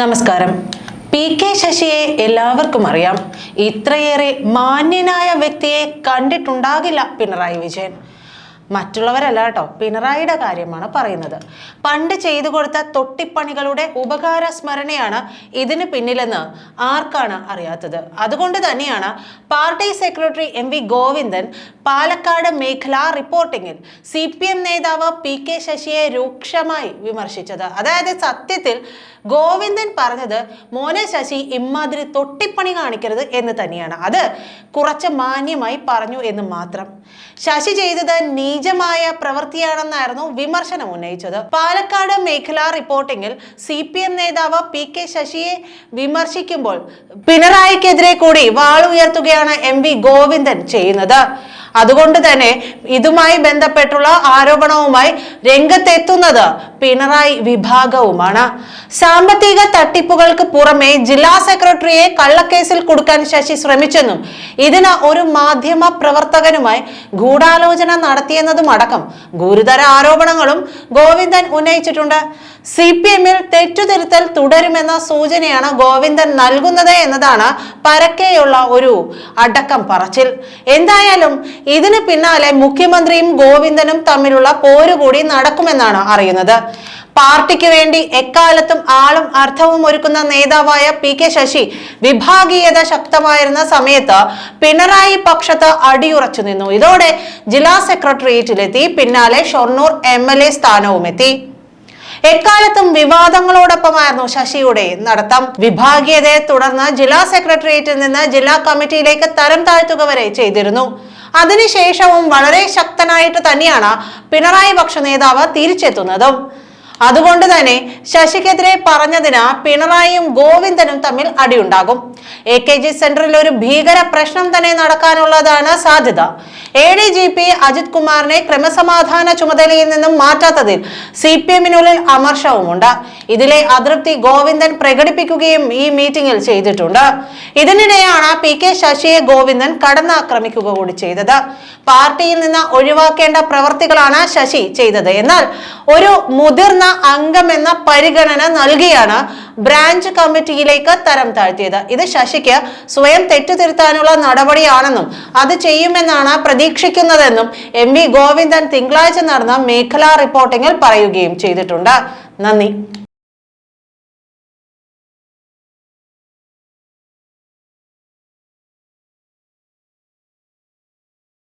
നമസ്കാരം. P K ശശിയെ എല്ലാവർക്കും അറിയാം. ഇത്രയേറെ മാന്യനായ വ്യക്തിയെ കണ്ടിട്ടുണ്ടാകില്ല പിണറായി വിജയൻ. മറ്റുള്ളവരല്ല കേട്ടോ. പിണറായിയുടെ കാര്യമാണ് പറയുന്നത്. പണ്ട് ചെയ്തു കൊടുത്ത തൊട്ടിപ്പണികളുടെ ഉപകാര സ്മരണയാണ് ഇതിന് പിന്നിലെന്ന് ആർക്കാണ് അറിയാത്തത്? അതുകൊണ്ട് തന്നെയാണ് party secretary M V Govindan Palakkad മേഖലാ റിപ്പോർട്ടിങ്ങിൽ സി പി എം നേതാവ് പി കെ ശശിയെ രൂക്ഷമായി വിമർശിച്ചത്. അതായത് സത്യത്തിൽ ഗോവിന്ദൻ പറഞ്ഞത് മോനെ ശശി ഇമ്മാതിരി തൊട്ടിപ്പണി കാണിക്കരുത് എന്ന് തന്നെയാണ്. അത് കുറച്ച് മാന്യമായി പറഞ്ഞു എന്ന് മാത്രം. ശശി ചെയ്തത് നീചമായ പ്രവൃത്തിയാണെന്നായിരുന്നു വിമർശനം ഉന്നയിച്ചത്. പാലക്കാട് മേഖലാ റിപ്പോർട്ടിംഗിൽ സി പി എം നേതാവ് പി കെ ശശിയെ വിമർശിക്കുമ്പോൾ പിണറായിക്കെതിരെ കൂടി വാളുയർത്തുകയാണ് എം വി ഗോവിന്ദൻ ചെയ്യുന്നത്. അതുകൊണ്ട് തന്നെ ഇതുമായി ബന്ധപ്പെട്ടുള്ള ആരോപണവുമായി രംഗത്തെത്തുന്നത് പിണറായി വിഭാഗവുമാണ്. സാമ്പത്തിക തട്ടിപ്പുകൾക്ക് പുറമെ ജില്ലാ സെക്രട്ടറിയെ കള്ളക്കേസിൽ കൊടുക്കാൻ ശശി ശ്രമിച്ചെന്നും ഇതിന് ഒരു മാധ്യമ പ്രവർത്തകനുമായി ഗൂഢാലോചന നടത്തിയെന്നതും അടക്കം ഗുരുതര ആരോപണങ്ങളും ഗോവിന്ദൻ ഉന്നയിച്ചിട്ടുണ്ട്. സി പി എമ്മിൽ തെറ്റുതിരുത്തൽ തുടരുമെന്ന സൂചനയാണ് ഗോവിന്ദൻ നൽകുന്നത് എന്നതാണ് പരക്കെയുള്ള ഒരു അടക്കം പറച്ചിൽ. എന്തായാലും ഇതിന് പിന്നാലെ മുഖ്യമന്ത്രിയും ഗോവിന്ദനും തമ്മിലുള്ള പോരുകൂടി നടക്കുമെന്നാണ് അറിയുന്നത്. പാർട്ടിക്ക് വേണ്ടി എക്കാലത്തും ആളും അർത്ഥവും ഒരുക്കുന്ന നേതാവായ പി കെ ശശി വിഭാഗീയത ശക്തമായിരുന്ന സമയത്ത് പിണറായി പക്ഷത്ത് അടിയുറച്ചു നിന്നു. ഇതോടെ ജില്ലാ സെക്രട്ടേറിയറ്റിലെത്തി. പിന്നാലെ ഷൊർണൂർ എം എൽ എ സ്ഥാനവും എത്തി. എക്കാലത്തും വിവാദങ്ങളോടൊപ്പമായിരുന്നു ശശിയുടെ നടത്തം. വിഭാഗീയതയെ തുടർന്ന് ജില്ലാ സെക്രട്ടേറിയറ്റിൽ നിന്ന് ജില്ലാ കമ്മിറ്റിയിലേക്ക് തരം താഴ്ത്തുക വരെ ചെയ്തിരുന്നു. അതിനുശേഷവും വളരെ ശക്തനായിട്ട് തന്നെയാണ് പിണറായി പക്ഷ നേതാവ് തിരിച്ചെത്തുന്നതും. അതുകൊണ്ട് തന്നെ ശശിക്കെതിരെ പറഞ്ഞതിന് പിണറായിയും ഗോവിന്ദനും തമ്മിൽ അടിയുണ്ടാകും. എ കെ ജി സെന്ററിൽ ഒരു ഭീകര പ്രശ്നം തന്നെ നടക്കാനുള്ളതാണ് സാധ്യത. A D G P Ajith കുമാറിനെ ക്രമസമാധാന ചുമതലയിൽ നിന്നും മാറ്റാത്തതിൽ സി പി എമ്മിനുള്ളിൽ അമർഷവുമുണ്ട്. ഇതിലെ അതൃപ്തി ഗോവിന്ദൻ പ്രകടിപ്പിക്കുകയും ഈ മീറ്റിംഗിൽ ചെയ്തിട്ടുണ്ട്. ഇതിനിടെയാണ് പി കെ ശശിയെ ഗോവിന്ദൻ കടന്നാക്രമിക്കുക കൂടി ചെയ്തത്. പാർട്ടിയിൽ നിന്ന് ഒഴിവാക്കേണ്ട പ്രവർത്തികളാണ് ശശി ചെയ്തത്. എന്നാൽ ഒരു മുതിർന്ന അംഗമെന്ന പരിഗണന നൽകിയാണ് ബ്രാഞ്ച് കമ്മിറ്റിയിലേക്ക് തരം താഴ്ത്തിയത്. ഇത് ശശിക്ക് സ്വയം തെറ്റുതിരുത്താനുള്ള നടപടിയാണെന്നും അത് ചെയ്യുമെന്നാണ് പ്രതീക്ഷിക്കുന്നതെന്നും എം വി ഗോവിന്ദൻ തിങ്കളാഴ്ച നടന്ന മേഖലാ റിപ്പോർട്ടിംഗിൽ പറയുകയും ചെയ്തിട്ടുണ്ട്. നന്ദി.